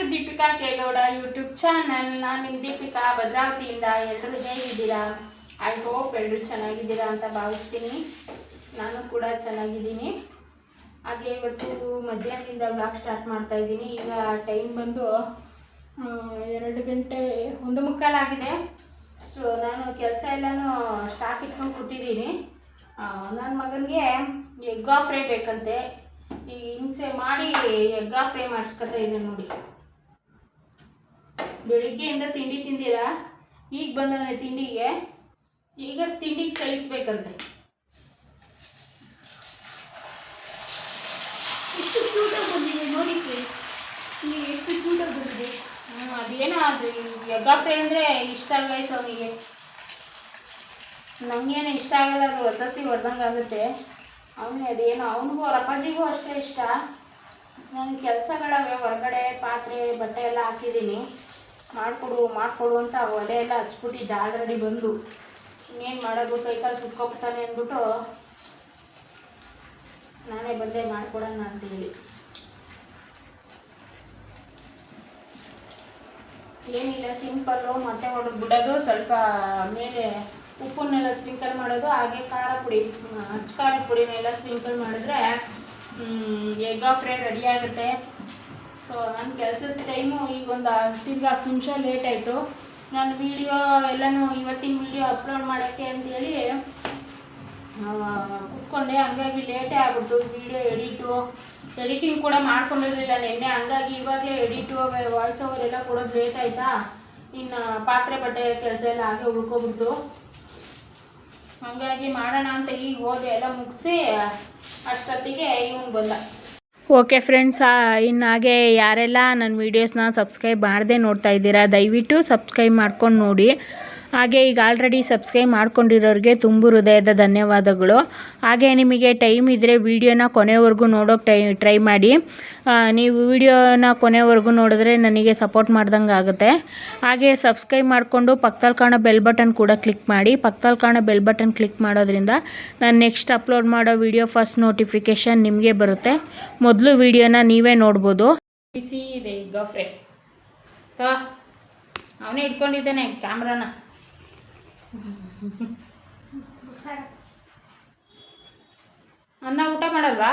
To Deepika Kegowda YouTube channel ನಾನು ನಿಮ್ಮ ದೀಪಿಕಾ ಭದ್ರಾವತಿಯಿಂದ ಎಲ್ಲರೂ ಹೇಗಿದ್ದೀರಾ? ಐ ಹೋಪ್ ಎಲ್ಲರೂ ಚೆನ್ನಾಗಿದ್ದೀರಾ ಅಂತ ಭಾವಿಸ್ತೀನಿ. ನಾನು ಕೂಡ ಚೆನ್ನಾಗಿದ್ದೀನಿ. ಹಾಗೆ ಇವತ್ತು ಮಧ್ಯಾಹ್ನದಿಂದ ಬ್ಲಾಗ್ ಸ್ಟಾರ್ಟ್ ಮಾಡ್ತಾ ಇದ್ದೀನಿ. ಈಗ ಟೈಮ್ ಬಂದು ಎರಡು ಗಂಟೆ ಒಂದು ಮುಕ್ಕಾಲಾಗಿದೆ ಸೊ ನಾನು ಕೆಲಸ ಎಲ್ಲನೂ ಸ್ಟಾಕ್ ಇಟ್ಕೊಂಡು ಕೂತಿದ್ದೀನಿ. ನನ್ನ ಮಗನಿಗೆ ಎಗ್ಗಾ ಫ್ರೈ ಬೇಕಂತೆ. ಈ ಹಿಂಸೆ ಮಾಡಿ ಎಗ್ಗಾ ಫ್ರೈ ಮಾಡಿಸ್ಕೊತಾ ಇದೆ ನೋಡಿ. ಬೆಳಿಗ್ಗೆಯಿಂದ ತಿಂಡಿ ತಿಂದಿರಾ? ಈಗ ಬಂದವನೇ ತಿಂಡಿಗೆ? ಈಗ ತಿಂಡಿಗೆ ಸೇವಿಸ್ಬೇಕಂತೆ ಎಷ್ಟು ಕ್ಯೂಟಾಗಿ ಬಂದಿದೆ ನೋಡಿ ಫ್ರೆಂಡ್ಸ್. ಇಲ್ಲಿ ಎಷ್ಟು ಕ್ಯೂಟಾಗಿ ಬಂದಿದೆ. ಹ್ಞೂ ಅದೇನೋ ಅದು ಎಗ್ಗಾ ಫ್ರೈ ಅಂದರೆ ಇಷ್ಟ ಆಗಲಾಯ್ತು ಅವನಿಗೆ ನನಗೇನು ಇಷ್ಟ ಆಗಲ್ಲ ಅದು ಹೊಸಸಿ ಹೊಡೆದಂಗೆ ಆಗುತ್ತೆ. ಅವನಿಗೆ ಅದೇನೋ ಅವನಿಗೂ ಅವ್ರ ಅಪ್ಪಾಜಿಗೂ ಅಷ್ಟೇ ಇಷ್ಟ. ನನ್ನ ಕೆಲಸಗಳವೆ ಹೊರಗಡೆ ಪಾತ್ರೆ, ಬಟ್ಟೆ ಎಲ್ಲ ಹಾಕಿದ್ದೀನಿ. ಮಾಡಿಕೊಡು ಮಾಡಿಕೊಡು ಅಂತ ಒಲೆ ಎಲ್ಲ ಹಚ್ಬಿಟ್ಟಿದ್ದೆ ಆಲ್ರೆಡಿ ಬಂದು. ಇನ್ನೇನು ಮಾಡೋದು? ಕೈಕಾಲು ಸುಟ್ಕೊಬಿಡ್ತಾನೆ ಅಂದ್ಬಿಟ್ಟು ನಾನೇ ಬಂದೆ ಮಾಡಿಕೊಡೋಣ ಅಂತೇಳಿ. ಏನಿಲ್ಲ, ಸಿಂಪಲ್ಲು, ಮತ್ತೆ ಹೊಡೆದು ಬಿಡೋದು, ಸ್ವಲ್ಪ ಮೇಲೆ ಉಪ್ಪನ್ನೆಲ್ಲ ಸ್ಪ್ರಿಂಕಲ್ ಮಾಡೋದು, ಹಾಗೆ ಖಾರ ಪುಡಿ ಅಚ್ಚ ಖಾರ ಪುಡಿನೆಲ್ಲ ಸ್ಪ್ರಿಂಕಲ್ ಮಾಡಿದ್ರೆ ಎಗ್ ಫ್ರೈ ರೆಡಿ ಆಗುತ್ತೆ. ಸೊ ನನ್ನ ಕೆಲಸದ ಟೈಮು ಈಗ ಒಂದು ತಿರ್ಗಿ ಹತ್ತು ನಿಮಿಷ ಲೇಟ್ ಆಯಿತು. ನಾನು ವೀಡಿಯೋ ಎಲ್ಲನೂ ಇವತ್ತಿನ ವೀಡಿಯೋ ಅಪ್ಲೋಡ್ ಮಾಡೋಕ್ಕೆ ಅಂತೇಳಿ ಕುತ್ಕೊಂಡೆ. ಹಂಗಾಗಿ ಲೇಟೇ ಆಗ್ಬಿಡ್ತು. ವೀಡಿಯೋ ಎಡಿಟು ಎಡಿಟಿಂಗ್ ಕೂಡ ಮಾಡ್ಕೊಂಡಿರಲಿಲ್ಲ ನಿನ್ನೆ. ಹಂಗಾಗಿ ಇವಾಗಲೇ ಎಡಿಟು ವಾಯ್ಸ್ ಓವರ್ ಎಲ್ಲ ಕೊಡೋದು ಲೇಟ್ ಆಯಿತಾ. ಇನ್ನು ಪಾತ್ರೆ ಬಟ್ಟೆ ಕೆಲಸ ಎಲ್ಲ ಹಾಗೆ ಉಳ್ಕೊಬಿಡ್ತು. ಹಂಗಾಗಿ ಮಾಡೋಣ ಅಂತ ಈಗ ಹೋದೆ. ಎಲ್ಲ ಮುಗಿಸಿ ಅಷ್ಟೊತ್ತಿಗೆ ಇವನು ಬಂದ. ಓಕೆ ಫ್ರೆಂಡ್ಸ್ ಇನ್ನು ಹಾಗೆ ಯಾರೆಲ್ಲ ನನ್ನ ವೀಡಿಯೋಸ್ನ ಸಬ್ಸ್ಕ್ರೈಬ್ ಮಾಡದೆ ನೋಡ್ತಾ ಇದ್ದೀರಾ, ದಯವಿಟ್ಟು ಸಬ್ಸ್ಕ್ರೈಬ್ ಮಾಡ್ಕೊಂಡು ನೋಡಿ. ಹಾಗೆ ಈಗ ಆಲ್ರೆಡಿ ಸಬ್ಸ್ಕ್ರೈಬ್ ಮಾಡ್ಕೊಂಡಿರೋರಿಗೆ ತುಂಬು ಹೃದಯದ ಧನ್ಯವಾದಗಳು. ಹಾಗೆ ನಿಮಗೆ ಟೈಮ್ ಇದ್ದರೆ ವೀಡಿಯೋನ ಕೊನೆವರೆಗೂ ನೋಡೋಕೆ ಟೈ ಟ್ರೈ ಮಾಡಿ. ನೀವು ವೀಡಿಯೋನ ಕೊನೆವರೆಗೂ ನೋಡಿದ್ರೆ ನನಗೆ ಸಪೋರ್ಟ್ ಮಾಡ್ದಂಗೆ ಆಗುತ್ತೆ. ಹಾಗೆ ಸಬ್ಸ್ಕ್ರೈಬ್ ಮಾಡಿಕೊಂಡು ಪಕ್ಕದಲ್ಲಿ ಕಾಣೋ ಬೆಲ್ ಬಟನ್ ಕೂಡ ಕ್ಲಿಕ್ ಮಾಡಿ. ಪಕ್ಕದಲ್ಲಿ ಕಾಣೋ ಬೆಲ್ ಬಟನ್ ಕ್ಲಿಕ್ ಮಾಡೋದ್ರಿಂದ ನಾನು ನೆಕ್ಸ್ಟ್ ಅಪ್ಲೋಡ್ ಮಾಡೋ ವಿಡಿಯೋ ಫಸ್ಟ್ ನೋಟಿಫಿಕೇಷನ್ ನಿಮಗೆ ಬರುತ್ತೆ. ಮೊದಲು ವಿಡಿಯೋನ ನೀವೇ ನೋಡ್ಬೋದು. ಬಿಸಿ ಇದೆ ತಾ, ಅವನೇ ಇಟ್ಕೊಂಡಿದ್ದಾನೆ ಕ್ಯಾಮ್ರಾನ ಅನ್ನ ಊಟ ಮಾಡಲ್ವಾ?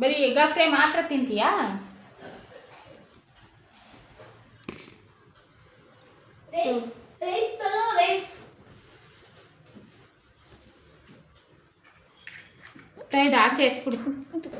ಬರೀ ಎಗ್ ಫ್ರೈ ಮಾತ್ರ ತಿಂತೀಯಾ? ರೈಸ್ ರೈಸ್ ತಲೋ ರೈಸ್. ಇದು ಆಚೆ ಎಸ್ಬಿಡು ಇನ್ನು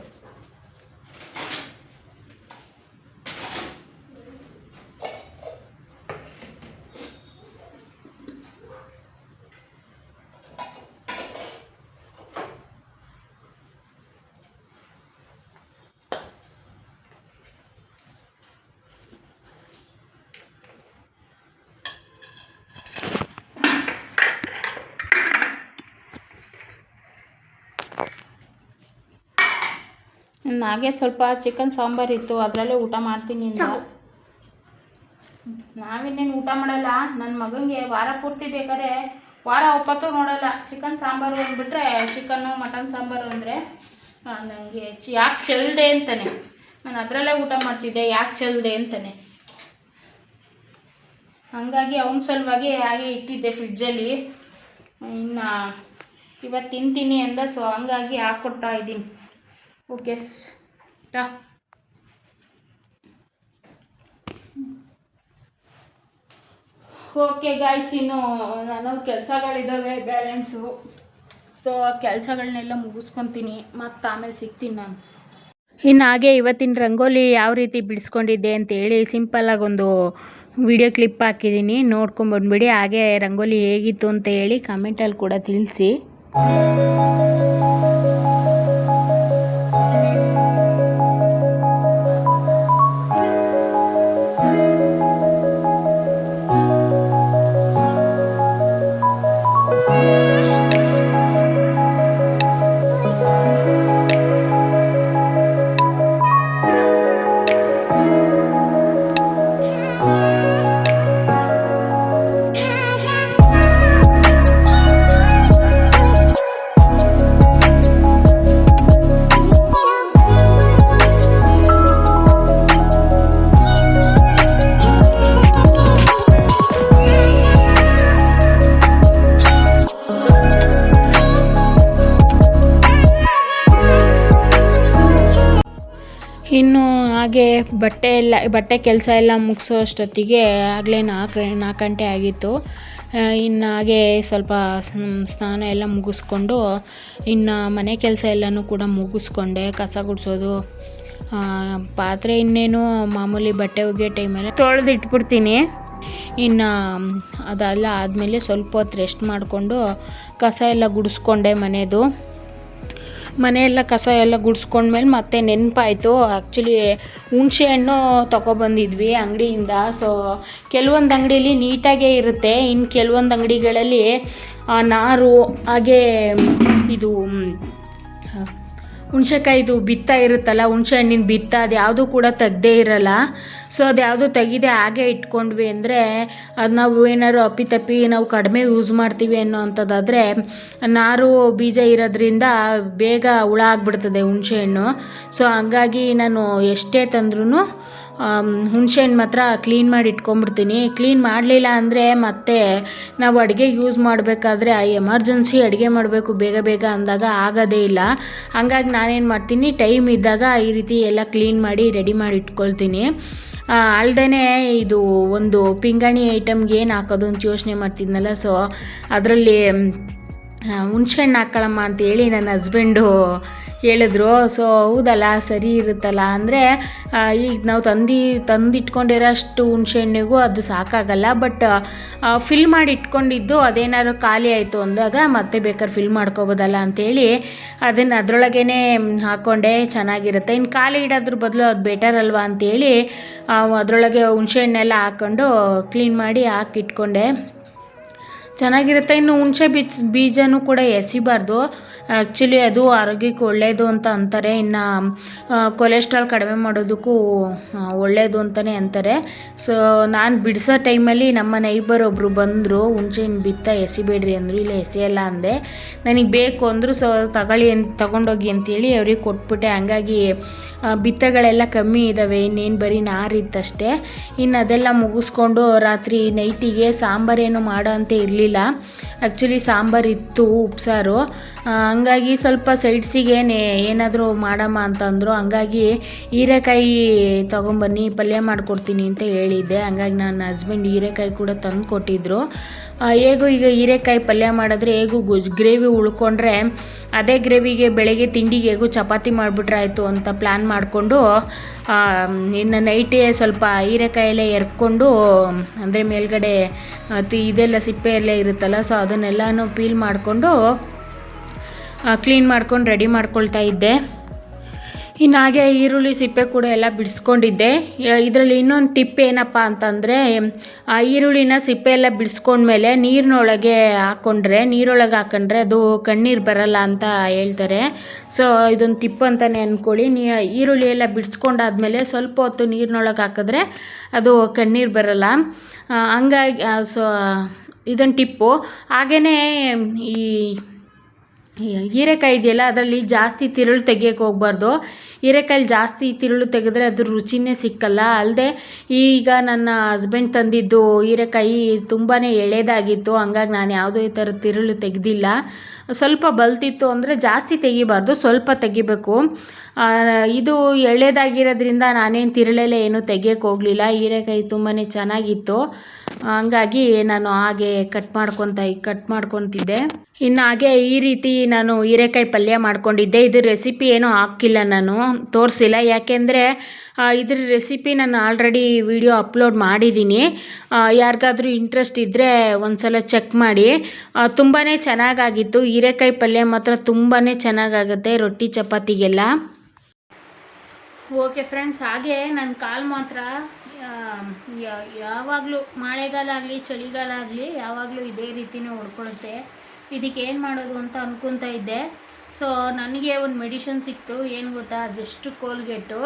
ಹಾಗೆ ಸ್ವಲ್ಪ ಚಿಕನ್ ಸಾಂಬಾರ್ ಇತ್ತು ಅದರಲ್ಲೇ ಊಟ ಮಾಡ್ತೀನಿ ಅಂತ ನಾವಿನ್ನೇನು ಊಟ ಮಾಡಲ್ಲ? ನನ್ನ ಮಗನಿಗೆ ವಾರ ಪೂರ್ತಿ ಬೇಕಾದ್ರೆ ವಾರ ಒಪ್ಪತ್ತು ನೋಡಲ್ಲ. ಚಿಕನ್ ಸಾಂಬಾರು ಅಂದ್ಬಿಟ್ರೆ ಚಿಕನ್ನು ಮಟನ್ ಸಾಂಬಾರು ಅಂದರೆ ನನಗೆ ಯಾಕೆ ಚೆಲ್ಲದೆ ಅಂತಾನೆ. ನಾನು ಅದರಲ್ಲೇ ಊಟ ಮಾಡ್ತಿದ್ದೆ ಯಾಕೆ ಚೆಲ್ಲದೆ ಅಂತಾನೆ. ಹಾಗಾಗಿ ಅವನ ಸಲುವಾಗಿ ಹಾಗೆ ಇಟ್ಟಿದ್ದೆ ಫ್ರಿಜ್ಜಲ್ಲಿ ಇನ್ನು ಇವತ್ತು ತಿಂತೀನಿ ಅಂದ ಸೊ ಹಂಗಾಗಿ ಹಾಕ್ಕೊಡ್ತಾ ಇದ್ದೀನಿ. ಓಕೆ ತಾ ಓಕೆ ಗಾಯ್ಸ್ ಇನ್ನು ನಾನು ಕೆಲಸಗಳಿದ್ದಾವೆ ಬ್ಯಾಲೆನ್ಸು ಸೊ ಆ ಕೆಲಸಗಳನ್ನೆಲ್ಲ ಮುಗಿಸ್ಕೊತೀನಿ, ಮತ್ತು ಆಮೇಲೆ ಸಿಗ್ತೀನಿ ನಾನು. ಇನ್ನು ಹಾಗೆ ಇವತ್ತಿನ ರಂಗೋಲಿ ಯಾವ ರೀತಿ ಬಿಡಿಸ್ಕೊಂಡಿದ್ದೆ ಅಂತೇಳಿ ಸಿಂಪಲ್ಲಾಗಿ ಒಂದು ವಿಡಿಯೋ ಕ್ಲಿಪ್ ಹಾಕಿದ್ದೀನಿ ನೋಡ್ಕೊಂಬಂದ್ಬಿಡಿ ಹಾಗೆ ರಂಗೋಲಿ ಹೇಗಿತ್ತು ಅಂತ ಹೇಳಿ ಕಮೆಂಟಲ್ಲಿ ಕೂಡ ತಿಳಿಸಿ. ಬಟ್ಟೆ ಎಲ್ಲ, ಬಟ್ಟೆ ಕೆಲಸ ಎಲ್ಲ ಮುಗಿಸೋ ಅಷ್ಟೊತ್ತಿಗೆ ಆಗಲೇ ನಾಲ್ಕು ನಾಲ್ಕು ಗಂಟೆ ಆಗಿತ್ತು. ಇನ್ನು ಹಾಗೆ ಸ್ವಲ್ಪ ಸ್ನ- ಸ್ನಾನ ಎಲ್ಲ ಮುಗಿಸ್ಕೊಂಡು ಇನ್ನು ಮನೆ ಕೆಲಸ ಎಲ್ಲನೂ ಕೂಡ ಮುಗಿಸ್ಕೊಂಡೆ, ಕಸ ಗುಡಿಸೋದು. ಪಾತ್ರೆ ಇನ್ನೇನು ಮಾಮೂಲಿ ಬಟ್ಟೆ ಒಗೆಯೋ ಟೈಮಲ್ಲಿ ತೊಳೆದು ಇಟ್ಬಿಡ್ತೀನಿ ಇನ್ನು ಅದೆಲ್ಲ ಆದಮೇಲೆ ಸ್ವಲ್ಪ ಹೊತ್ತು ರೆಸ್ಟ್ ಮಾಡಿಕೊಂಡು ಕಸ ಎಲ್ಲ ಗುಡಿಸ್ಕೊಂಡೆ ಮನೆಯದು ಮನೆಯೆಲ್ಲ ಕಸ ಎಲ್ಲ ಗುಡಿಸ್ಕೊಂಡ್ಮೇಲೆ ಮತ್ತೆ ನೆನಪಾಯಿತು. ಆ್ಯಕ್ಚುಲಿ ಹುಣಸೆ ಹಣ್ಣು ತೊಗೊಬಂದಿದ್ವಿ ಅಂಗಡಿಯಿಂದ. ಸೊ ಕೆಲವೊಂದು ಅಂಗಡೀಲಿ ನೀಟಾಗೇ ಇರುತ್ತೆ. ಇನ್ನು ಕೆಲವೊಂದು ಅಂಗಡಿಗಳಲ್ಲಿ ನಾರು, ಹಾಗೇ ಇದು ಹುಣ್ಸೆಕಾಯ್ದು ಬಿತ್ತ ಇರುತ್ತಲ್ಲ, ಹುಣಸೆ ಹಣ್ಣಿನ ಬಿತ್ತ ಅದು ಯಾವುದೂ ಕೂಡ ತೆಗ್ದೇ ಇರಲ್ಲ. ಸೊ ಅದು ಯಾವುದು ತೆಗಿದೆ ಹಾಗೆ ಇಟ್ಕೊಂಡ್ವಿ ಅಂದರೆ ಅದು ನಾವು ಏನಾದ್ರು ಅಪ್ಪಿತಪ್ಪಿ ನಾವು ಕಡಿಮೆ ಯೂಸ್ ಮಾಡ್ತೀವಿ ಅನ್ನೋ ಅಂಥದ್ದಾದರೆ ನಾರು ಬೀಜ ಇರೋದ್ರಿಂದ ಬೇಗ ಹುಳ ಆಗ್ಬಿಡ್ತದೆ ಹುಣ್ಸೆ ಹಣ್ಣು. ಸೊ ಹಂಗಾಗಿ ನಾನು ಎಷ್ಟೇ ತಂದ್ರೂ ಹುಣ್ಸೆ ಹಣ್ಣು ಮಾತ್ರ ಕ್ಲೀನ್ ಮಾಡಿ ಇಟ್ಕೊಂಡ್ಬಿಡ್ತೀನಿ. ಕ್ಲೀನ್ ಮಾಡಲಿಲ್ಲ ಅಂದರೆ ಮತ್ತೆ ನಾವು ಅಡುಗೆ ಯೂಸ್ ಮಾಡಬೇಕಾದ್ರೆ ಎಮರ್ಜೆನ್ಸಿ ಅಡುಗೆ ಮಾಡಬೇಕು ಬೇಗ ಬೇಗ ಅಂದಾಗ ಆಗೋದೇ ಇಲ್ಲ. ಹಂಗಾಗಿ ನಾನೇನು ಮಾಡ್ತೀನಿ ಟೈಮ್ ಇದ್ದಾಗ ಈ ರೀತಿ ಎಲ್ಲ ಕ್ಲೀನ್ ಮಾಡಿ ರೆಡಿ ಮಾಡಿ ಇಟ್ಕೊಳ್ತೀನಿ. ಅಲ್ಲದೇ ಇದು ಒಂದು ಪಿಂಗಾಣಿ ಐಟಮ್ಗೆ ಏನು ಹಾಕೋದು ಅಂತ ಯೋಚನೆ ಮಾಡ್ತಿದ್ನಲ್ಲ ಸೊ ಅದರಲ್ಲಿ ಹುಣಸೆ ಹಣ್ಣು ಹಾಕ್ಕೊಳ್ಳಮ್ಮ ಅಂತೇಳಿ ನನ್ನ ಹಸ್ಬೆಂಡು ಹೇಳಿದ್ರು, ಸೊ, ಹೌದಲ್ಲ, ಸರಿ ಇರುತ್ತಲ್ಲ. ಅಂದರೆ ಈಗ ನಾವು ತಂದು ತಂದಿಟ್ಕೊಂಡಿರೋ ಅಷ್ಟು ಹುಣಸೆಹಣ್ಣಿಗೂ ಅದು ಸಾಕಾಗಲ್ಲ, ಬಟ್ ಫಿಲ್ ಮಾಡಿ ಇಟ್ಕೊಂಡಿದ್ದು ಅದೇನಾದ್ರು ಖಾಲಿ ಆಯಿತು ಅಂದಾಗ ಮತ್ತೆ ಬೇಕಾದ್ರೆ ಫಿಲ್ ಮಾಡ್ಕೋಬೋದಲ್ಲ ಅಂಥೇಳಿ ಅದನ್ನು ಅದರೊಳಗೇ ಹಾಕ್ಕೊಂಡೆ ಚೆನ್ನಾಗಿರುತ್ತೆ. ಇನ್ನು ಖಾಲಿ ಇಡೋದ್ರ ಬದಲು ಅದು ಬೆಟರ್ ಅಲ್ವಾ ಅಂತೇಳಿ ಅದರೊಳಗೆ ಹುಣಸೆಹಣ್ಣೆಲ್ಲ ಹಾಕ್ಕೊಂಡು ಕ್ಲೀನ್ ಮಾಡಿ ಹಾಕಿಟ್ಕೊಂಡೆ. ಚೆನ್ನಾಗಿರುತ್ತೆ. ಇನ್ನು ಹುಣಸೆ ಬೀಜ, ಬೀಜನೂ ಕೂಡ ಎಸಿಬಾರ್ದು. ಆ್ಯಕ್ಚುಲಿ ಅದು ಆರೋಗ್ಯಕ್ಕೆ ಒಳ್ಳೆಯದು ಅಂತ ಅಂತಾರೆ. ಇನ್ನು ಕೊಲೆಸ್ಟ್ರಾಲ್ ಕಡಿಮೆ ಮಾಡೋದಕ್ಕೂ ಒಳ್ಳೆಯದು ಅಂತಲೇ ಅಂತಾರೆ. ಸೊ ನಾನು ಬಿಡಿಸೋ ಟೈಮಲ್ಲಿ ನಮ್ಮ ನೈಬರ್ ಒಬ್ಬರು ಬಂದರು ಹುಣಸೆ ಹಣ್ಣು ಬಿತ್ತ ಎಸಿಬೇಡ್ರಿ ಅಂದರು. ಇಲ್ಲ, ಎಸೆಯಲ್ಲ ಅಂದೆ. ನನಗೆ ಬೇಕು ಅಂದರು, ಸೊ ತಗೊಳ್ಳಿ ಅಂತ ತಗೊಂಡೋಗಿ ಅಂತೇಳಿ ಅವ್ರಿಗೆ ಕೊಟ್ಬಿಟ್ಟೆ. ಹಂಗಾಗಿ ಬಿತ್ತಗಳೆಲ್ಲ ಕಮ್ಮಿ ಇದ್ದಾವೆ ಇನ್ನೇನು ಬರೀ ನಾರಿತ್ತಷ್ಟೇ ಇನ್ನು ಅದೆಲ್ಲ ಮುಗಿಸ್ಕೊಂಡು ರಾತ್ರಿ ನೈಟಿಗೆ ಸಾಂಬಾರೇನು ಮಾಡೋ ಅಂತ ಇರಲಿಲ್ಲ. ಆ್ಯಕ್ಚುಲಿ ಸಾಂಬಾರು ಇತ್ತು ಉಪ್ಸಾರು. ಹಂಗಾಗಿ ಸ್ವಲ್ಪ ಸೈಡ್ಸಿಗೆ ಏನಾದರೂ ಮಾಡಮ್ಮ ಅಂತಂದರು. ಹಂಗಾಗಿ ಹೀರೆಕಾಯಿ ತೊಗೊಂಬನ್ನಿ ಪಲ್ಯ ಮಾಡಿಕೊಡ್ತೀನಿ ಅಂತ ಹೇಳಿದ್ದೆ. ಹಂಗಾಗಿ ನನ್ನ ಹಸ್ಬೆಂಡ್ ಹೀರೆಕಾಯಿ ಕೂಡ ತಂದು ಕೊಟ್ಟಿದ್ರು ಆ, ಹೇಗೂ ಈಗ ಹೀರೆಕಾಯಿ ಪಲ್ಯ ಮಾಡಿದ್ರೆ ಹೇಗೂ ಗುಜ್ ಗ್ರೇವಿ ಉಳ್ಕೊಂಡ್ರೆ ಅದೇ ಗ್ರೇವಿಗೆ ಬೆಳಗ್ಗೆ ತಿಂಡಿಗೆ ಹೇಗೂ ಚಪಾತಿ ಮಾಡಿಬಿಟ್ರೆ ಆಯಿತು ಅಂತ ಪ್ಲ್ಯಾನ್ ಮಾಡಿಕೊಂಡು ಇನ್ನು ನೈಟೇ ಸ್ವಲ್ಪ ಹೀರೆಕಾಯೆಲ್ಲ ಎರ್ಕೊಂಡು, ಅಂದರೆ ಮೇಲ್ಗಡೆ ಇದೆಲ್ಲ ಸಿಪ್ಪೆ ಎಲ್ಲ ಇರುತ್ತಲ್ಲ ಸೊ ಅದನ್ನೆಲ್ಲನೂ ಪೀಲ್ ಮಾಡಿಕೊಂಡು ಕ್ಲೀನ್ ಮಾಡ್ಕೊಂಡು ರೆಡಿ ಮಾಡ್ಕೊಳ್ತಾ ಇದ್ದೆ. ಇನ್ನು ಹಾಗೆ ಈರುಳ್ಳಿ ಸಿಪ್ಪೆ ಕೂಡ ಎಲ್ಲ ಬಿಡಿಸ್ಕೊಂಡಿದ್ದೆ. ಇದರಲ್ಲಿ ಇನ್ನೊಂದು ಟಿಪ್ ಏನಪ್ಪ ಅಂತಂದರೆ, ಆ ಈರುಳ್ಳಿನ ಸಿಪ್ಪೆ ಎಲ್ಲ ಬಿಡಿಸ್ಕೊಂಡ್ಮೇಲೆ ನೀರಿನೊಳಗೆ ಹಾಕ್ಕೊಂಡ್ರೆ ನೀರೊಳಗೆ ಹಾಕೊಂಡ್ರೆ ಅದು ಕಣ್ಣೀರು ಬರಲ್ಲ ಅಂತ ಹೇಳ್ತಾರೆ. ಸೊ ಇದೊಂದು ಟಿಪ್ ಅಂತಲೇ ಅಂದ್ಕೊಳ್ಳಿ ನೀ, ಈರುಳ್ಳಿ ಎಲ್ಲ ಬಿಡಿಸ್ಕೊಂಡಾದ್ಮೇಲೆ ಸ್ವಲ್ಪ ಹೊತ್ತು ನೀರಿನೊಳಗೆ ಹಾಕಿದ್ರೆ ಅದು ಕಣ್ಣೀರು ಬರಲ್ಲ. ಹಂಗಾಗಿ ಸೊ ಇದೊಂದು ಟಿಪ್ಪು. ಹಾಗೆಯೇ ಈ ಈ ಹೀರೆಕಾಯಿ ಇದೆಯಲ್ಲ, ಅದರಲ್ಲಿ ಜಾಸ್ತಿ ತಿರುಳು ತೆಗಿಯೋಕ್ಕೆ ಹೋಗ್ಬಾರ್ದು. ಹೀರೆಕಾಯಲ್ಲಿ ಜಾಸ್ತಿ ತಿರುಳು ತೆಗೆದ್ರೆ ಅದ್ರ ರುಚಿನೇ ಸಿಕ್ಕಲ್ಲ. ಅಲ್ಲದೆ ಈಗ ನನ್ನ ಹಸ್ಬೆಂಡ್ ತಂದಿದ್ದು ಹೀರೆಕಾಯಿ ತುಂಬಾ ಎಳೆದಾಗಿತ್ತು. ಹಂಗಾಗಿ ನಾನು ಯಾವುದೇ ಥರ ತಿರುಳು ತೆಗೆದಿಲ್ಲ. ಸ್ವಲ್ಪ ಬಲ್ತಿತ್ತು ಅಂದರೆ ಜಾಸ್ತಿ ತೆಗಿಬಾರ್ದು, ಸ್ವಲ್ಪ ತೆಗಿಬೇಕು. ಇದು ಎಳೆದಾಗಿರೋದ್ರಿಂದ ನಾನೇನು ತಿರುಳೆಲ್ಲ ಏನೂ ತೆಗಿಯೋಕ್ಕೆ ಹೋಗಲಿಲ್ಲ. ಹೀರೆಕಾಯಿ ತುಂಬಾ ಚೆನ್ನಾಗಿತ್ತು. ಹಂಗಾಗಿ ನಾನು ಹಾಗೆ ಕಟ್ ಮಾಡ್ಕೊತ ಕಟ್ ಮಾಡ್ಕೊತಿದ್ದೆ. ಇನ್ನು ಹಾಗೆ ಈ ರೀತಿ ನಾನು ಹೀರೆಕಾಯಿ ಪಲ್ಯ ಮಾಡ್ಕೊಂಡಿದ್ದೆ. ಇದು ರೆಸಿಪಿ ಏನೂ ಹಾಕಿಲ್ಲ ನಾನು, ತೋರಿಸಿಲ್ಲ. ಯಾಕೆಂದರೆ ಇದ್ರ ರೆಸಿಪಿ ನಾನು ಆಲ್ರೆಡಿ ವಿಡಿಯೋ ಅಪ್ಲೋಡ್ ಮಾಡಿದ್ದೀನಿ. ಯಾರಿಗಾದ್ರೂ ಇಂಟ್ರೆಸ್ಟ್ ಇದ್ದರೆ ಒಂದ್ಸಲ ಚೆಕ್ ಮಾಡಿ. ತುಂಬಾ ಚೆನ್ನಾಗಾಗಿತ್ತು. ಹೀರೆಕಾಯಿ ಪಲ್ಯ ಮಾತ್ರ ತುಂಬಾ ಚೆನ್ನಾಗಾಗುತ್ತೆ, ರೊಟ್ಟಿ ಚಪಾತಿಗೆಲ್ಲ. ಓಕೆ ಫ್ರೆಂಡ್ಸ್ ಹಾಗೆ ನನ್ನ ಕಾಲು ಮಾತ್ರ ಯಾವಾಗಲೂ ಮಳೆಗಾಲ ಆಗಲಿ, ಚಳಿಗಾಲ ಆಗಲಿ, ಯಾವಾಗಲೂ ಇದೇ ರೀತಿನೇ ಹೊಡ್ಕೊಳುತ್ತೆ ಇದಕ್ಕೆ ಏನು ಮಾಡೋದು ಅಂತ ಅಂದ್ಕೊತಾ ಇದ್ದೆ. ಸೊ ನನಗೆ ಒಂದು ಮೆಡಿಷನ್ ಸಿಕ್ತು, ಏನು ಗೊತ್ತಾ? ಜಸ್ಟ್ ಕೋಲ್ಗೇಟು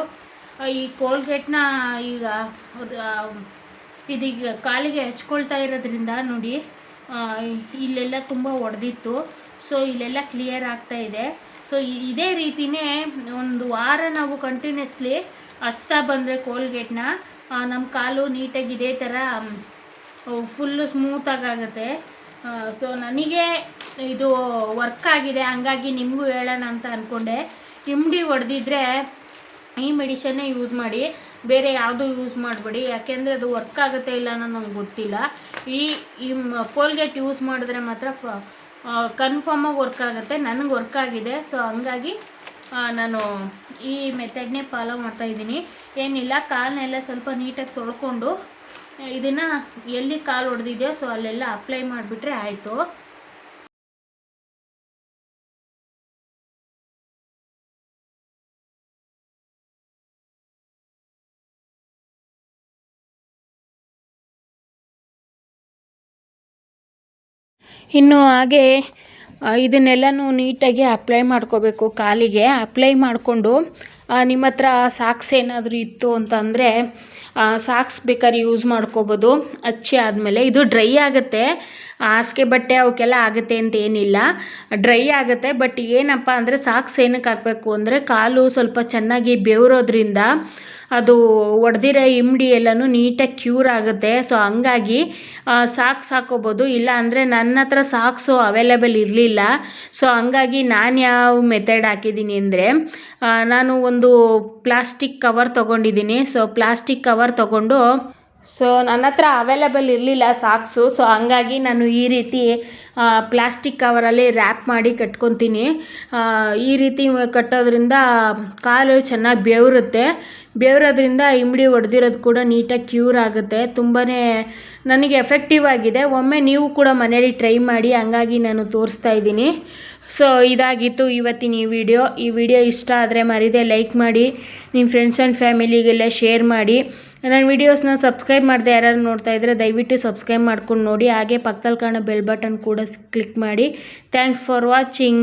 ಈ ಕೋಲ್ಗೇಟ್ನ ಈಗ ಇದೀಗ ಕಾಲಿಗೆ ಹಚ್ಕೊಳ್ತಾ ಇರೋದ್ರಿಂದ ನೋಡಿ ಇಲ್ಲೆಲ್ಲ ತುಂಬ ಒಡೆದಿತ್ತು. ಸೊ ಇಲ್ಲೆಲ್ಲ ಕ್ಲಿಯರ್ ಆಗ್ತಾ ಇದೆ. ಸೊ ಇದೇ ರೀತಿನೇ ಒಂದು ವಾರ ನಾವು ಕಂಟಿನ್ಯೂಸ್ಲಿ ಹಚ್ತಾ ಬಂದರೆ ಕೋಲ್ಗೇಟ್ನ ನಮ್ಮ ಕಾಲು ನೀಟಾಗಿ ಇದೇ ಥರ ಫುಲ್ಲು ಸ್ಮೂತಾಗುತ್ತೆ ಸೊ ನನಗೆ ಇದು ವರ್ಕ್ ಆಗಿದೆ, ಹಂಗಾಗಿ ನಿಮಗೂ ಹೇಳೋಣ ಅಂತ ಅಂದ್ಕೊಂಡೆ ಇಮ್ಡಿ ಹೊಡೆದಿದ್ರೆ ಈ ಮೆಡಿಷನ್ನೇ ಯೂಸ್ ಮಾಡಿ, ಬೇರೆ ಯಾವುದೂ ಯೂಸ್ ಮಾಡಬೇಡಿ. ಯಾಕೆಂದರೆ ಅದು ವರ್ಕ್ ಆಗುತ್ತೆ ಇಲ್ಲ ಅನ್ನೋ ನಂಗೆ ಗೊತ್ತಿಲ್ಲ. ಈ ಈ ಕೋಲ್ಗೇಟ್ ಯೂಸ್ ಮಾಡಿದ್ರೆ ಮಾತ್ರ ಫ ಕನ್ಫರ್ಮಾಗಿ ವರ್ಕ್ ಆಗುತ್ತೆ. ನನಗೆ ವರ್ಕ್ ಆಗಿದೆ. ಸೊ ಹಂಗಾಗಿ ನಾನು ಈ ಮೆಥಡ್ನೇ ಫಾಲೋ ಮಾಡ್ತಾ ಇದ್ದೀನಿ. ಏನಿಲ್ಲ ಕಾಲನ್ನೆಲ್ಲ ಸ್ವಲ್ಪ ನೀಟಾಗಿ ತೊಳ್ಕೊಂಡು, ಇದನ್ನು ಎಲ್ಲಿ ಕಾಲು ಹೊಡೆದಿದೆಯೋ ಸೊ ಅಲ್ಲೆಲ್ಲ ಅಪ್ಲೈ ಮಾಡಿಬಿಟ್ರೆ ಆಯಿತು. ಇನ್ನು ಹಾಗೆ ಇದನ್ನೆಲ್ಲನೂ ನೀಟಾಗಿ ಅಪ್ಲೈ ಮಾಡ್ಕೋಬೇಕು ಕಾಲಿಗೆ. ಅಪ್ಲೈ ಮಾಡಿಕೊಂಡು ನಿಮ್ಮ ಹತ್ರ ಸಾಕ್ಸ್ ಏನಾದರೂ ಇತ್ತು ಅಂತಂದರೆ ಸಾಕ್ಸ್ ಬೇಕಾದ್ರೆ ಯೂಸ್ ಮಾಡ್ಕೋಬೋದು. ಹಚ್ಚಿ ಆದಮೇಲೆ ಇದು ಡ್ರೈ ಆಗುತ್ತೆ. ಹಾಸಿಗೆ ಬಟ್ಟೆ ಅವಕ್ಕೆಲ್ಲ ಆಗುತ್ತೆ ಅಂತ ಏನಿಲ್ಲ. ಡ್ರೈ ಆಗುತ್ತೆ ಬಟ್ ಏನಪ್ಪ ಅಂದರೆ ಸಾಕ್ಸ್ ಏನಕ್ಕೆ ಹಾಕಬೇಕು ಅಂದರೆ ಕಾಲು ಸ್ವಲ್ಪ ಚೆನ್ನಾಗಿ ಬೆವರೋದ್ರಿಂದ ಅದು ಒಡೆದಿರೋ ಇಮ್ಡಿ ಎಲ್ಲನೂ ನೀಟಾಗಿ ಕ್ಯೂರ್ ಆಗುತ್ತೆ. ಸೊ ಹಂಗಾಗಿ ಸಾಕ್ಸ್ ಹಾಕೋಬೋದು ಇಲ್ಲ ಅಂದರೆ ನನ್ನ ಹತ್ರ ಸಾಕ್ಸು ಅವೈಲೇಬಲ್ ಇರಲಿಲ್ಲ. ಸೊ ಹಂಗಾಗಿ ನಾನು ಯಾವ ಮೆಥಡ್ ಹಾಕಿದ್ದೀನಿ ಅಂದರೆ ನಾನು ಒಂದು ಪ್ಲಾಸ್ಟಿಕ್ ಕವರ್ ತೊಗೊಂಡಿದ್ದೀನಿ. ಸೊ ಪ್ಲಾಸ್ಟಿಕ್ ಕವರ್ ತೊಗೊಂಡು. ಸೊ ನನ್ನ ಹತ್ರ ಅವೈಲೇಬಲ್ ಇರಲಿಲ್ಲ ಸಾಕ್ಸು ಸೊ ಹಂಗಾಗಿ ನಾನು ಈ ರೀತಿ ಪ್ಲಾಸ್ಟಿಕ್ ಕವರಲ್ಲಿ ರ್ಯಾಪ್ ಮಾಡಿ ಕಟ್ಕೊತೀನಿ. ಈ ರೀತಿ ಕಟ್ಟೋದ್ರಿಂದ ಕಾಲು ಚೆನ್ನಾಗಿ ಬೆವರುತ್ತೆ. ಬೆವರೋದ್ರಿಂದ ಇಮ್ಡಿ ಹೊಡೆದಿರೋದು ಕೂಡ ನೀಟಾಗಿ ಕ್ಯೂರ್ ಆಗುತ್ತೆ. ತುಂಬಾ ನನಗೆ ಎಫೆಕ್ಟಿವ್ ಆಗಿದೆ. ಒಮ್ಮೆ ನೀವು ಕೂಡ ಮನೇಲಿ ಟ್ರೈ ಮಾಡಿ, ಹಂಗಾಗಿ ನಾನು ತೋರಿಸ್ತಾ ಇದ್ದೀನಿ. ಸೊ ಇದಾಗಿತ್ತು ಇವತ್ತಿನ ಈ ವಿಡಿಯೋ. ಈ ವಿಡಿಯೋ ಇಷ್ಟ ಆದರೆ ಮರಿದೆ ಲೈಕ್ ಮಾಡಿ ನಿಮ್ಮ ಫ್ರೆಂಡ್ಸ್ ಆ್ಯಂಡ್ ಫ್ಯಾಮಿಲಿಗೆಲ್ಲ ಶೇರ್ ಮಾಡಿ. ನನ್ನ ವೀಡಿಯೋಸ್ನ ಸಬ್ಸ್ಕ್ರೈಬ್ ಮಾಡದೆ ಯಾರು ನೋಡ್ತಾ ಇದ್ದರೆ ದಯವಿಟ್ಟು ಸಬ್ಸ್ಕ್ರೈಬ್ ಮಾಡ್ಕೊಂಡು ನೋಡಿ. ಹಾಗೆ ಪಕ್ಕದಲ್ಲಿ ಕಾಣೋ ಬೆಲ್ ಬಟನ್ ಕೂಡ ಕ್ಲಿಕ್ ಮಾಡಿ. Thanks for watching